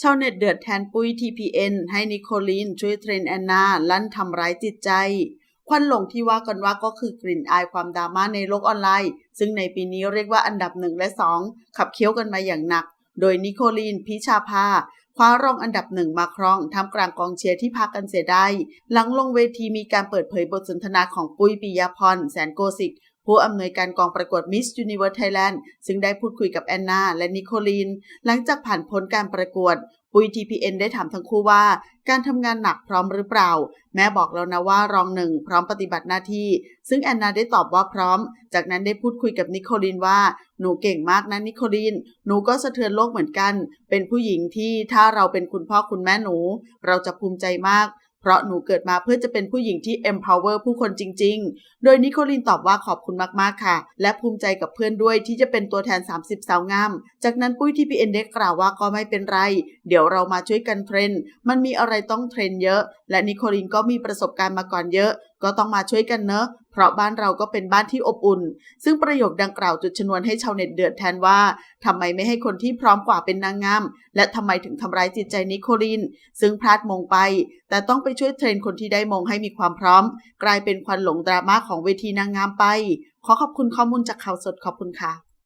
ชาวเน็ตเดือดแทนปุ้ย TPN ให้นิโคลีนช่วยเทรนแอนนา ลั่นทำร้ายจิตใจ ควันหลงที่ว่ากันว่าก็คือกลิ่นอายความดราม่าในโลกออนไลน์ ซึ่งในปีนี้เรียกว่าอันดับหนึ่งและ2ขับเคี้ยวกันมาอย่างหนัก โดยนิโคลีนพิชาภาคว้ารองอันดับหนึ่งมาครองท่ามกลางกองเชียร์ที่พากันเสียดายหลังลงเวทีมีการเปิดเผยบทสนทนาของปุ้ยปิยพรแสนโกสิก ผู้อำนวยการกองประกวด Miss Universe Thailand ซึ่งได้พูดคุยกับแอนนาและนิโคลีน หลังจากผ่านพ้นการประกวดปุย TPN ได้ถามทั้งคู่ว่า การทำงานหนักพร้อมหรือเปล่า แม่บอกแล้วนะว่ารองหนึ่งพร้อมปฏิบัติหน้าที่ ซึ่งแอนนาได้ตอบว่าพร้อม จากนั้นได้พูดคุยกับนิโคลีนว่า หนูเก่งมากนะนิโคลีนหนูก็สะเทือนโลกเหมือนกัน เป็นผู้หญิงที่ถ้าเราเป็นคุณพ่อคุณแม่หนู เราจะภูมิใจมาก เพราะหนูเกิดมาเพื่อจะเป็นผู้หญิงที่ empower ผู้คนจริง ๆ โดยนิโคลินตอบว่าขอบคุณมาก ๆ ค่ะ และภูมิใจกับเพื่อนด้วยที่จะเป็นตัวแทน 30 สาวงาม จากนั้นปุ้ยที่พีเอ็นได้กล่าวว่าก็ไม่เป็นไร เดี๋ยวเรามาช่วยกันเทรน มันมีอะไรต้องเทรนเยอะ และนิโคลินก็มีประสบการณ์มาก่อนเยอะ ก็ต้องมาช่วยกันเนอะ เพราะบ้านเราก็เป็นบ้านที่อบอุ่น ซึ่งประโยคดังกล่าวจุดชนวนให้ชาวเน็ตเดือดแทนว่าทำไมไม่ให้คนที่พร้อมกว่าเป็นนางงาม และทำไมถึงทำร้ายจิตใจนิโคลิน ซึ่งพลาดมงไป แต่ต้องไปช่วยเทรนคนที่ได้มงให้มีความพร้อม กลายเป็นควันหลงดราม่าของเวทีนางงามไป ขอขอบคุณข้อมูลจากข่าวสดขอบคุณค่ะ